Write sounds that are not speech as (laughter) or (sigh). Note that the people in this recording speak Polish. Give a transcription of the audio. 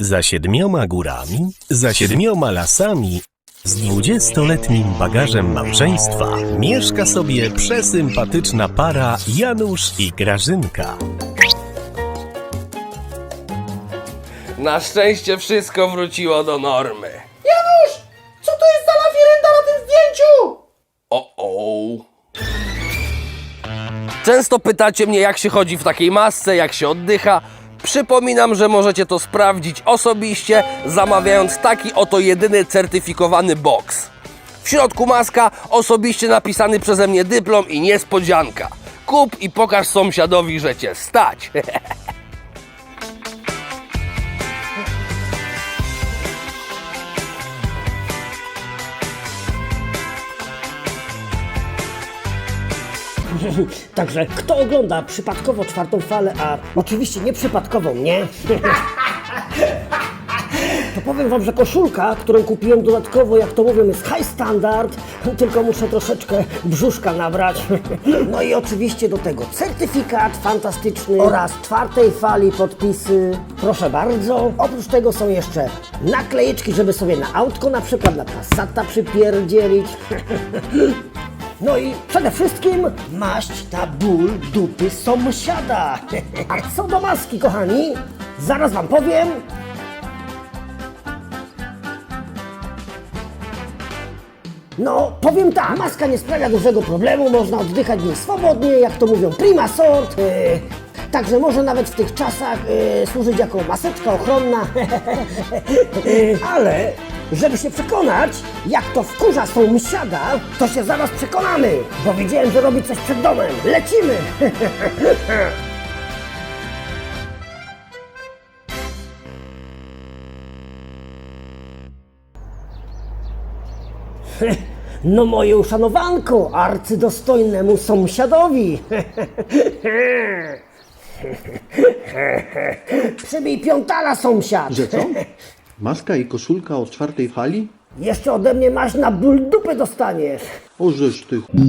Za siedmioma górami, za siedmioma lasami, z dwudziestoletnim bagażem małżeństwa mieszka sobie przesympatyczna para Janusz i Grażynka. Na szczęście wszystko wróciło do normy. Janusz! Co to jest za lawirynda na tym zdjęciu? O, o. Często pytacie mnie, jak się chodzi w takiej masce, jak się oddycha. Przypominam, że możecie to sprawdzić osobiście, zamawiając taki oto jedyny certyfikowany box. W środku maska, osobiście napisany przeze mnie dyplom i niespodzianka. Kup i pokaż sąsiadowi, że cię stać. (laughs) (laughs) Także kto ogląda przypadkowo czwartą falę, a oczywiście nie przypadkową, nie? (laughs) To powiem wam, że koszulka, którą kupiłem dodatkowo, jak to mówią, jest high standard, tylko muszę troszeczkę brzuszka nabrać. (laughs) No i oczywiście do tego certyfikat fantastyczny oraz czwartej fali podpisy. Proszę bardzo. Oprócz tego są jeszcze naklejeczki, żeby sobie na autko na przykład na Passata przypierdzielić. No i przede wszystkim maść ta ból dupy sąsiada. A co do maski, kochani, zaraz wam powiem. No, powiem tak, maska nie sprawia dużego problemu, można oddychać niej swobodnie, jak to mówią, prima sort. Yy, także może nawet w tych czasach yy, służyć jako maseczka ochronna. Yy, (laughs) ale, żeby się przekonać, jak to wkurza sąsiada, to się zaraz przekonamy, bo widziałem, że robi coś przed domem. Lecimy! (laughs) No moje uszanowanko, arcydostojnemu sąsiadowi. (laughs) Przybij piątala, sąsiad. Co? (laughs) Maska i koszulka o czwartej fali? Jeszcze ode mnie maś na ból dupy dostaniesz. O żeż ty chuj.